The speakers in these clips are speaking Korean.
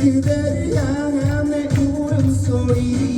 그대를 향한 내 울음소리.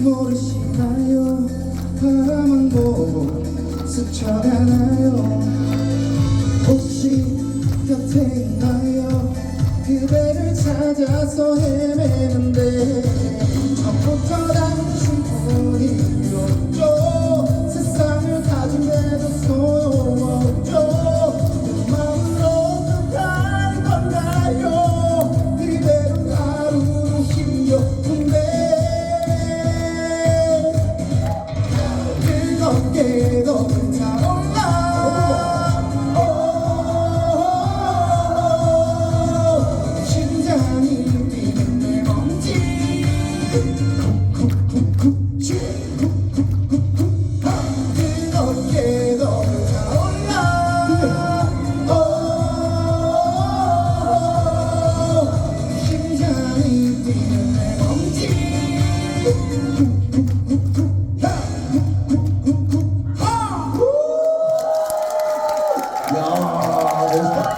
모르시나요? 바람은 보고 스쳐가나요? 혹시 곁에 있나요? 그대를 찾아서 헤매는데 전부터 당신뿐 Oh,